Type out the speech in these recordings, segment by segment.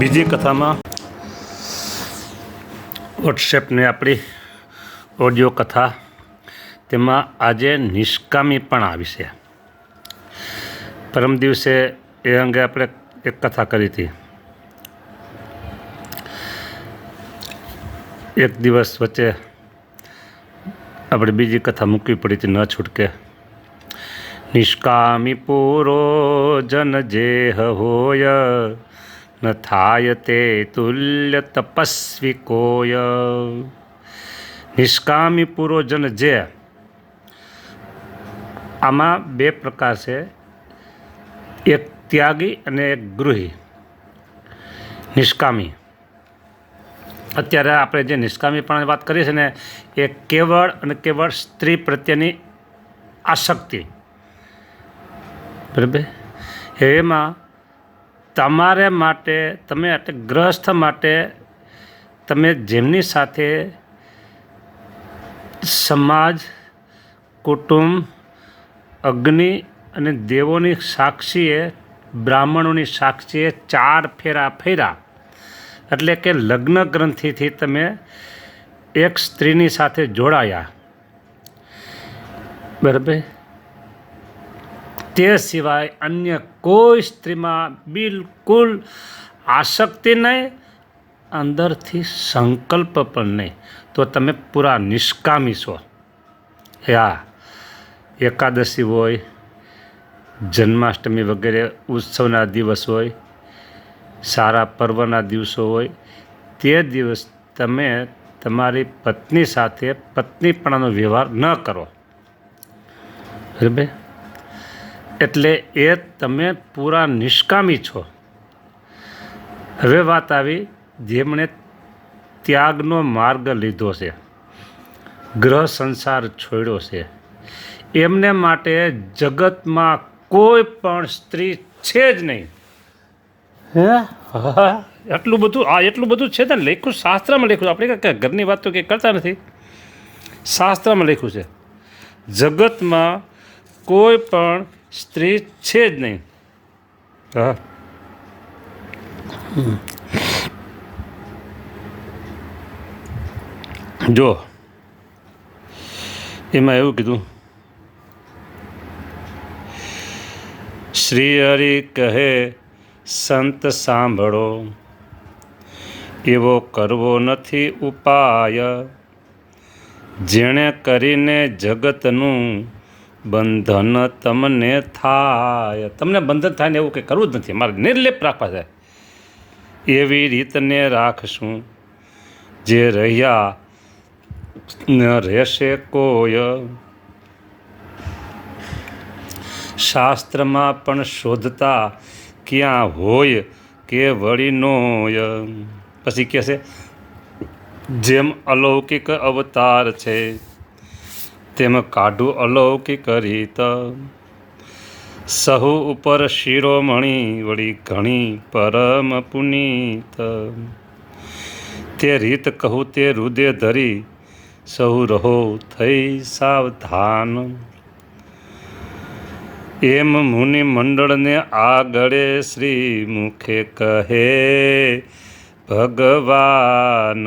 બીજી કથામાં વોટ્સએપની આપણી ઓડિયો કથા, તેમાં આજે નિષ્કામી પણ આવી છે. પરમ દિવસે એ અંગે આપણે એક કથા કરી હતી. એક દિવસ વચ્ચે આપણે બીજી કથા મૂકવી પડી હતી, ન છૂટકે. નિષ્કામી પૂરો જન જેહ હોય ન થાય તે તુલ્ય તપસ્વી કોય નિષ્કામી પૂર્વજન જે આમાં બે પ્રકાર છે એક ત્યાગી અને એક ગૃહી નિષ્કામી અત્યારે આપણે જે નિષ્કામીપણાની વાત કરીએ છીએ ને એ કેવળ અને કેવળ સ્ત્રી પ્રત્યેની આસક્તિ બરાબર એમાં તમારે માટે, તમે એટલે ગ્રહસ્થ માટે, તમે જેમની સાથે સમાજ, કુટુંબ, અગ્નિ અને દેવોની સાક્ષીએ, બ્રાહ્મણોની સાક્ષીએ ચાર ફેરા ફેરા. એટલે કે લગ્ન ગ્રંથિથી તમે એક સ્ત્રીની સાથે જોડાયા. બરાબર? તે સિવાય અન્ય કોઈ સ્ત્રીમાં બિલકુલ આસક્તિ નહીં, અંદરથી સંકલ્પ પણ નહીં. તો તમે પૂરા નિષ્કામી છો. હા, એકાદશી હોય, જન્માષ્ટમી વગેરે ઉત્સવના દિવસ હોય, સારા પર્વના દિવસો હોય, તે દિવસ તમે તમારી પત્ની સાથે પત્નીપણાનો વ્યવહાર ન કરો. બરાબર? એટલે એ તમે પૂરા નિષ્કામી છો. હવે વાત આવી જેમણે ત્યાગનો માર્ગ લીધો છે. ગ્રહ સંસાર છોડ્યો છે. એમને માટે જગતમાં કોઈ પણ સ્ત્રી છે જ નહીં. હે? હા એટલું બધું આ એટલું બધું છે ને લખ્યું શાસ્ત્રમાં લખ્યું આપણે ઘરની વાત તો કંઈ કરતા નથી. શાસ્ત્રમાં લખ્યું છે. જગતમાં કોઈ પણ સ્ત્રી છે જ નહીં. હા. જો એમાં એવું કીધું. શ્રી હરિ કહે સંત સાંભળો. એવો કરવો નથી ઉપાય. જેણે કરીને જગતનું બંધન તમને થાય. તમને બંધન થાય ને એવું કંઈ કરવું જ નથી. મારે નિર્લેપ રાખવા છે. એવી રીતને રાખશું. જે રહ્યા રહેશે કોય શાસ્ત્રમાં પણ શોધતા ક્યાં હોય કે વળી નોય પછી કહેશે જેમ અલૌકિક અવતાર છે તેમ કાઢું અલૌકિક રીત. સહુ ઉપર શિરોમણી વળી ઘણી પરમ પુનીત. તે રીત કહું તે હૃદય ધરી, સહુ રહો થઈ સાવધાન. એમ મુનિ મંડળને આગળે શ્રી મુખે કહે, ભગવાન.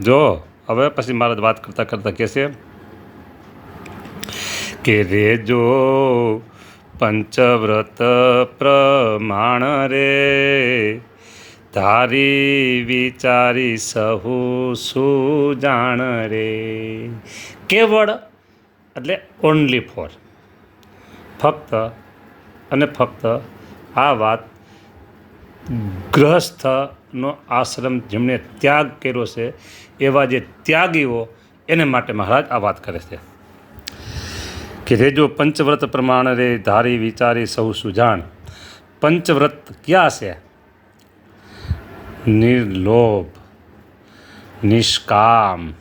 જો હવે પછી મારા વાત કરતાં કરતાં કહેશે કે રેજો પંચવ્રત પ્રમાણ રે ધારી વિચારી સહુ સુજાણ રે? કેવળ એટલે ઓનલી ફોર ફક્ત અને ફક્ત આ વાત ગ્રહસ્થનો આશ્રમ જેમણે ત્યાગ કર્યો છે, એવા જે ત્યાગીઓ એને માટે મહારાજ આ વાત કરે છે. કે રેજો પંચવ્રત પ્રમાણે રે ધારી વિચારી સૌ સુજાણ, પંચવ્રત ક્યાં છે? નિર્લોભ, નિષ્કામ,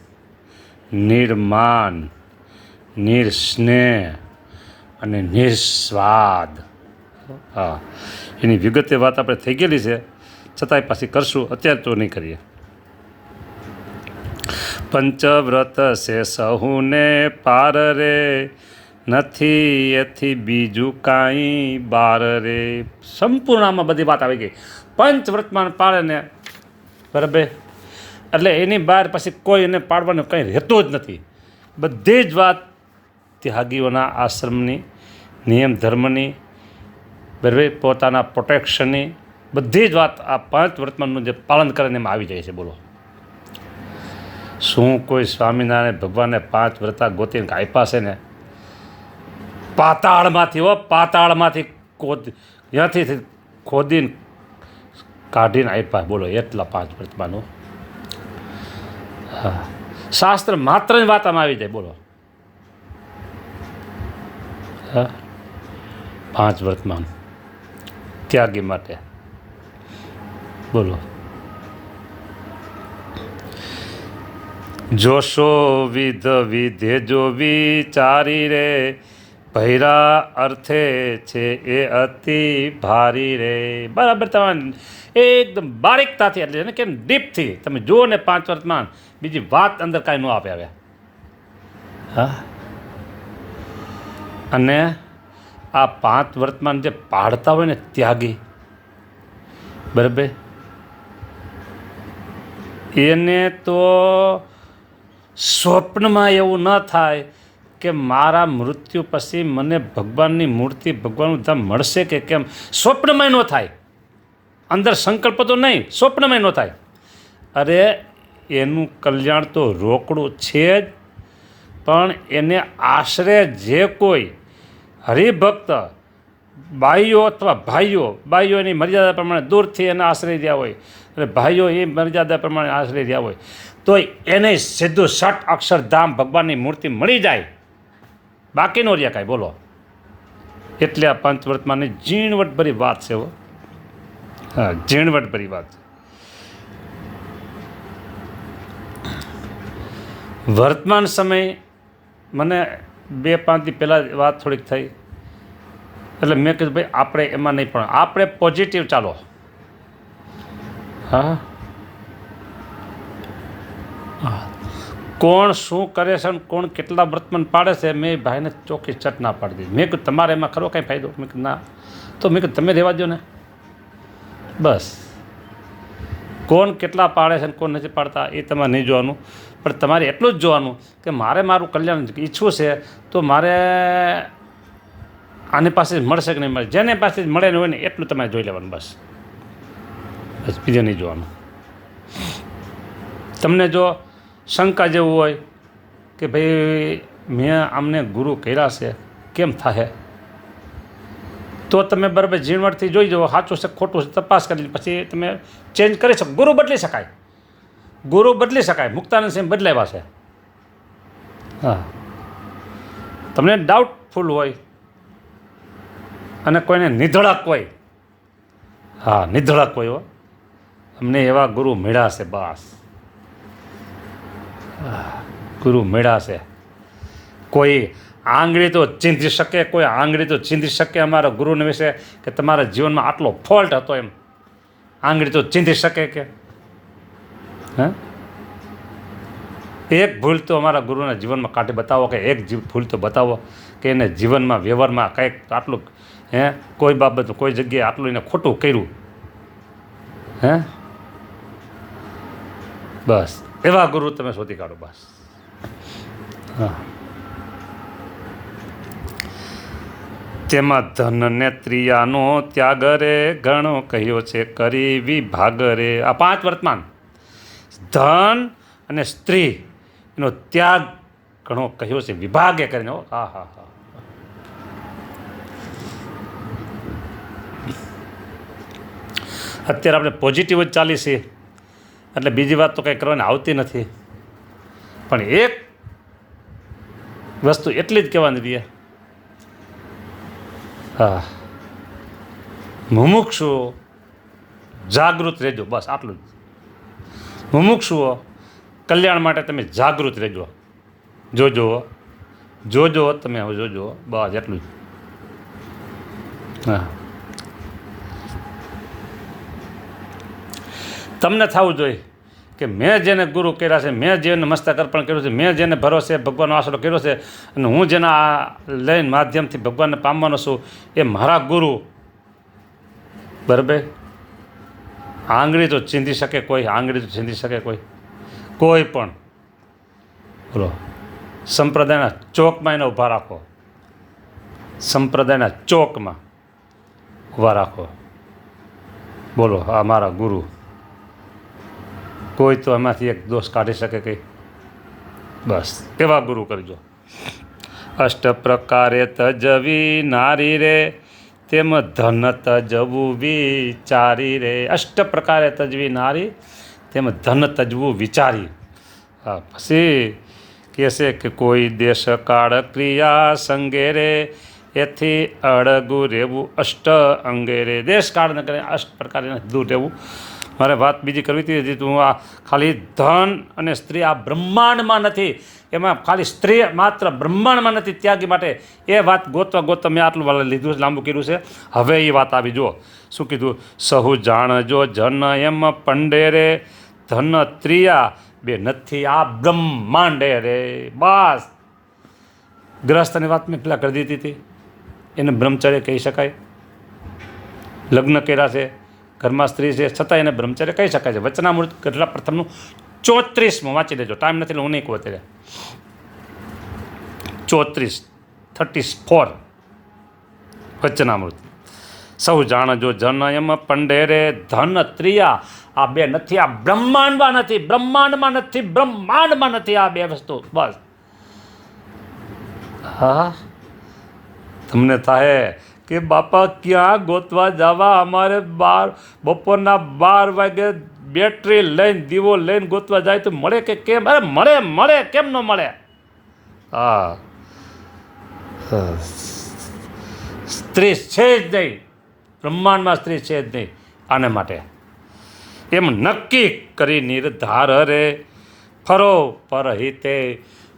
નિર્માન, નિર્સ્નેહ અને નિસ્વાદ. હા. એની વિગતે વાત આપણે થઈ ગયેલી છે. છતાંય પાછી કરશું, અત્યારે તો નહીં કરીએ. પંચવ્રત છે સહુને પાર રે, નથી એથી બીજું કાંઈ બાર રે. સંપૂર્ણમાં બધી વાત આવી ગઈ. પંચવ્રતમાં પાળે ને, બરાબર? એટલે એની બહાર પછી કોઈ એને પાડવાનું કંઈ રહેતું જ નથી. બધી જ વાત ત્યાગીઓના આશ્રમની, નિયમ ધર્મની, બરાબર? પોતાના પ્રોટેક્શનની બધી જ વાત આ પાંચ વર્તમાનનું જે પાલન કરે એમાં આવી જાય છે, બોલો. શું કોઈ સ્વામિનારાયણ ભગવાને પાંચ વ્રતા ગોતીને આપ્યા છે ને? પાતાળમાંથી હો, પાતાળમાંથી ખોદ ત્યાંથી ખોદીને કાઢીને આપ્યા, બોલો, એટલા પાંચ વર્તમાનો. હા. શાસ્ત્ર માત્ર જ આમાં આવી જાય, બોલો. હા. પાંચ વર્તમાન. ત્યાગી માટે. બોલો. જોશો વિધ વિધે જો વિચારી રે, ભૈરા અર્થે છે એ અતિ ભારી રે. બરાબર તમે એકદમ બારીકતાથી એટલે એને કેમ ડીપથી તમે જુઓ ને પાંચ વર્તમાન, બીજી વાત અંદર કાંઈ ન આપે હવે. હા? અને આ પાંચ વર્તમાન જે પાડતા હોય ને ત્યાગી, બરાબર? એને તો સ્વપ્નમાં એવું ન થાય કે મારા મૃત્યુ પછી મને ભગવાનની મૂર્તિ ભગવાનનું ધામ મળશે કે કેમ? સ્વપ્નમાં ન થાય. અંદર સંકલ્પ તો નહીં, સ્વપ્નમાં ન થાય. અરે, એનું કલ્યાણ તો રોકડું છે જ, પણ એને આશરે જે કોઈ હરિભક્ત બાઈઓ અથવા ભાઈઓ બાઈઓ એની મર્યાદા પ્રમાણે દૂરથી એને આશ્રય રહ્યા હોય. અને ભાઈઓ એ મર્યાદા પ્રમાણે આશ્રય રહ્યા હોય. તો એને સીધું સટ અક્ષરધામ ભગવાનની મૂર્તિ મળી જાય. બાકી નો રહ્યા કાંઈ, બોલો. એટલે આ પંચવર્તમાનની ઝીણવટભરી વાત છે હો. હા, ઝીણવટભરી વાત. છે વર્તમાન સમય મને બે પાંચથી પહેલાં વાત થોડીક થઈ. એટલે મેં કીધું, ભાઈ, આપણે એમાં નહીં પણ આપણે પોઝિટિવ ચાલો. હા. કોણ શું કરે છે અને કોણ કેટલા વર્તમાન પાડે છે, મેં ભાઈને ચોખ્ખી ચટ ના પાડી દીધી. મેં કીધું, તમારે એમાં ખરો કાંઈ ફાયદો? મેં કીધું, ના. તો મેં કીધું, તમે રહેવા દો ને. બસ. કોણ કેટલા પાડે છે અને કોણ નથી પાડતા, એ તમારે નહીં જોવાનું. પણ તમારે એટલું જ જોવાનું કે મારે મારું કલ્યાણ ઈચ્છવું છે, તો મારે આની પાસે મળશે કે નહીં મળે જેને પાસે મળે હોય ને એટલું તમારે જોઈ લેવાનું બસ. બસ, બીજે નહીં જોવાનું. તમને જો શંકા જેવું હોય કે ભાઈ મેં આમને ગુરુ કર્યા છે, કેમ થાય તો તમે બરાબર ઝીણવટથી જોઈ જુઓ, સાચું છે ખોટું છે, તપાસ કરી પછી તમે ચેન્જ કરી શકો. ગુરુ બદલી શકાય. ગુરુ બદલી શકાય. મુક્તાનંદ સિંહ બદલાવ્યા છે. હા. તમને ડાઉટફુલ હોય અને કોઈને નિધડક હોય હા, નિધડક હોય હો. અમને એવા ગુરુ મેળા છે બસ. ગુરુ મેળા છે. કોઈ આંગળી તો ચીંધી શકે, કોઈ આંગળી તો ચીંધી શકે અમારા ગુરુને વિશે કે તમારા જીવનમાં આટલો ફોલ્ટ હતો એમ. આંગળી તો ચીંધી શકે કે? હા? એક ભૂલ તો અમારા ગુરુના જીવનમાં કાઢી બતાવો કે એક ભૂલ તો બતાવો કે એને જીવનમાં, વ્યવહારમાં કંઈક આટલું હે? કોઈ બાબત, કોઈ જગ્યાએ આટલું એને ખોટું કર્યું. હે? બસ. એવા ગુરુ તમે શોધી કાઢો, બસ. હા. તેમાં ધન ને ત્રિયાનો ત્યાગ રે ઘણો કહ્યો છે, કરી વિભાગ રે. આ પાંચ વર્તમાન. ધન અને સ્ત્રી, એનો ત્યાગ ઘણો કહ્યો છે, વિભાગે કરીને. હા હા હા. અત્યારે આપણે પોઝિટિવ જ ચાલી છે એટલે બીજી વાત તો કંઈ કરવાની આવતી નથી. પણ એક વસ્તુ એટલી જ કહેવાની રહી હા. મુમુક્ષુઓ જાગૃત રહેજો, બસ આટલું જ. મુમુક્ષુઓ કલ્યાણ માટે તમે જાગૃત રહેજો. જોજો જોજો, તમે જોજો, બસ એટલું જ. હા. તમને થવું જોઈએ કે મેં જેને ગુરુ કર્યા છે, મેં જેને મસ્તક અર્પણ કર્યું છે, મેં જેને ભરોસે ભગવાનનો આશરો કર્યો છે અને હું જેના આ લઈને માધ્યમથી ભગવાનને પામવાનો છું, એ મારા ગુરુ. બરાબર? આંગળી તો ચીંધી શકે કોઈ, આંગળી તો ચીંધી શકે કોઈ. કોઈ પણ. બોલો. સંપ્રદાયના ચોકમાં એને ઊભા રાખો. સંપ્રદાયના ચોકમાં ઊભા રાખો. બોલો, આ મારા ગુરુ. કોઈ તો એમાંથી એક દોષ કાઢી શકે કે બસ, એવા ગુરુ કરજો. અષ્ટ પ્રકારે તજવી નારી રે, તેમ ધન તજવું વિચારી રે. અષ્ટ પ્રકારે તજવી નારી તેમ ધન તજવું વિચારી. હા, પછી કહેશે કે કોઈ દેશ કાળ ક્રિયા સંગે રે, એથી અડગું રહેવું અષ્ટ અંગે રે. દેશ કાળ ન કરે અષ્ટ પ્રકારે દૂર રહેવું મારે વાત બીજી કરવી હતી હજી હું આ ખાલી ધન અને સ્ત્રી આ બ્રહ્માંડમાં નથી એમાં ખાલી સ્ત્રી માત્ર બ્રહ્માંડમાં નથી ત્યાગી માટે એ વાત ગોતવા ગોતવા મેં આટલું લીધું છે, લાંબુ કર્યું છે. હવે એ વાત આવી જુઓ. શું કીધું? સહુ જાણજો જન એમ પંડેરે ધન ત્રિયા બે નથી આ બ્રહ્માંડે રે બસ. ગ્રહસ્થની વાત મેં પેલા કરી દીધી હતી. એને બ્રહ્મચર્ય કહી શકાય. લગ્ન કર્યા છે. ઘરમાં સ્ત્રી છે, છતાં એને બ્રહ્મચર્ય કહી શકાય છે. વચનામૃત કેટલા પ્રથમનું? ચોત્રીસમાં વાંચી લેજો ટાઈમ નથી, હું નહીં કહું અત્યારે ચોત્રીસ થર્ટી ફોર વચનામૃત. સૌ જાણજો, જનયમ પંડેરે પંડે ધન ત્રિયા. આ બે નથી, આ બ્રહ્માંડમાં નથી બ્રહ્માંડમાં નથી બ્રહ્માંડમાં નથી આ બે વસ્તુ. બસ. હા? તમને થાય કે બાપા, ક્યાં ગોતવા જવા? અમારે બાર બપોરના બાર વાગે બેટરી લઈને, દીવો લઈને ગોતવા જાય તો મળે કે કેમ? અરે મળે મળે, કેમ ન મળે? હા. સ્ત્રી છે જ નહીં. બ્રહ્માંડમાં સ્ત્રી છે જ નહીં, આને માટે. એમ નક્કી કરી નિર્ધાર રે. ફરો પરહિતે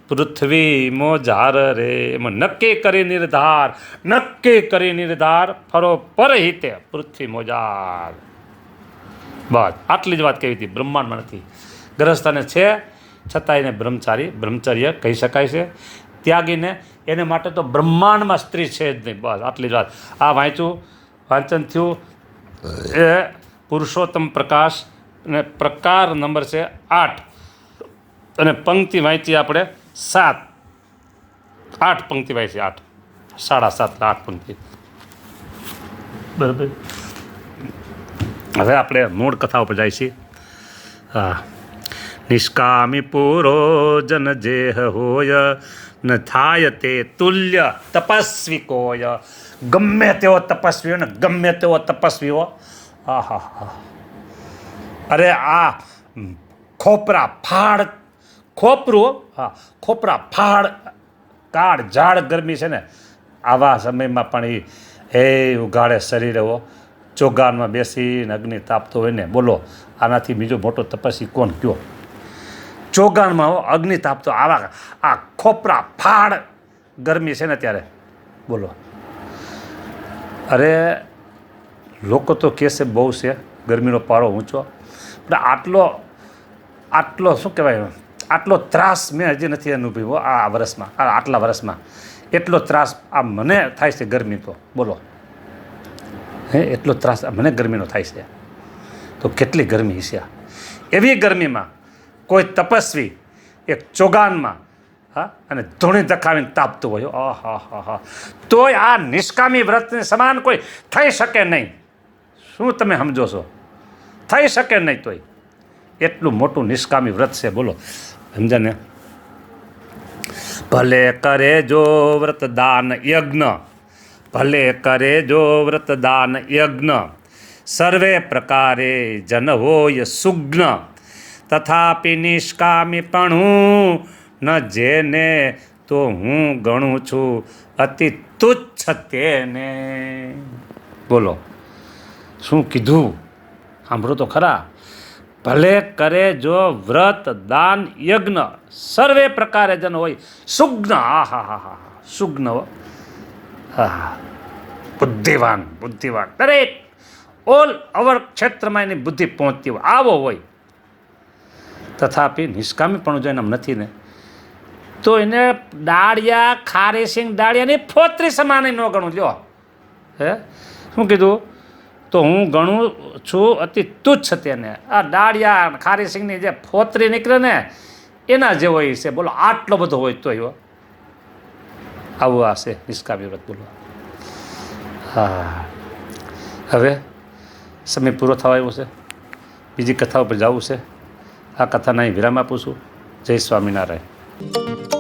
પૃથ્વી મોજાર રે. એમ નક્કી કરી નિર્ધાર, નક્કી કરી નિર્ધાર ફરો પરહિતે પૃથ્વી મોજાર બસ આટલી જ વાત કહી હતી, બ્રહ્માંડમાં નથી. ગ્રહસ્થાને છે છતાં એને બ્રહ્મચારી, બ્રહ્મચર્ય કહી શકાય છે. ત્યાગીને એને માટે તો બ્રહ્માંડમાં સ્ત્રી છે જ નહીં. બસ, આટલી જ વાત. આ વાંચ્યું, વાંચન થયું. એ પુરુષોત્તમ પ્રકાશ અને પ્રકાર નંબર છે આઠ. અને પંક્તિ વાંચી આપણે. સાત. આઠ પંક્તિ વાંચી આઠ. સાડા સાત આઠ પંક્તિ. બરાબર. હવે આપણે મૂળ કથા ઉપર જાય છીએ. હા. નિષ્કામી પૂરો જન જેહ હોય ન થાય તે તુલ્ય તપસ્વી કોય ગમે તેવો તપસ્વી ને ગમે તેવો તપસ્વી હો. હા હા હા અરે આ ખોપરા ફાડ ખોપરું હા. ખોપરા ફાળ કાળ ઝાડ ગરમી છે ને આવા સમયમાં પણ એ એ ઉઘાડે શરીરે હો. ચોગાનમાં બેસીને અગ્નિ તાપતો હોય ને બોલો આનાથી બીજો મોટો તપસ્વી કોણ કયો? ચોગાનમાં અગ્નિ તાપતો આવા આ ખોપરા ફાળ ગરમી છે ને ત્યારે બોલો. અરે લોકો તો કહેશે બહુ છે ગરમીનો પારો ઊંચો. પણ આટલો આટલો શું કહેવાય આટલો ત્રાસ મેં હજી નથી અનુભવ્યો આ વર્ષમાં આ આટલા વર્ષમાં એટલો ત્રાસ આ મને થાય છે ગરમી તો. બોલો. હે, એટલો ત્રાસ મને ગરમીનો થાય છે. તો કેટલી ગરમી છે આ? એવી ગરમીમાં કોઈ તપસ્વી એક ચોગાનમાં, હા, અને ધૂણી દખાવીને તાપતું હોય. આ હા હા હા. તોય આ નિષ્કામી વ્રતને સમાન કોઈ થઈ શકે નહીં. શું તમે સમજો છો? થઈ શકે નહીં તોય. એટલું મોટું નિષ્કામી વ્રત છે, બોલો. સમજાને? ભલે કરે જો વ્રતદાન યજ્ઞ, ભલે કરે જો વ્રતદાન યજ્ઞ, સર્વે પ્રકારે જન હોય સુગ્ન, તથાપી નિષ્કામીપણું ન જેને તો હું ગણું છું અતિ તુચ્છ તેને. બોલો, શું કીધું? સાંભળો તો ખરા. ભલે કરે જો વ્રત, દાન, યજ્ઞ, સર્વે પ્રકારે જન હોય. સુગ્ન આ હા હા હા. સુગ્ન, હો. બુદ્ધિવાન બુદ્ધિવાન. દરેક ઓલ અવર ક્ષેત્રમાં એની બુદ્ધિ પહોંચતી હોય, આવો હોય. તથાપિ નિષ્કામીપણું જો એનામ નથી ને, તો એને ડાળિયા ખારેસિંગ સિંગ દાળિયાની ફોતરી સમાન ન ગણું. લ્યો. હે? શું કીધું? તો હું ગણું છું અતિ તુચ્છ તેને. આ ડાળિયા ખારી સિંગની જે ફોતરી નીકળે ને, એના જેવો એ છે. બોલો, આટલો બધો હોય તો એવો આવું આ છે, નિષ્કામી વ્રત બોલો. હા. હવે સમય પૂરો થવા આવ્યો છે. બીજી કથા ઉપર જવું છે. આ કથાના અહીં વિરામ આપું છું. જય સ્વામિનારાયણ.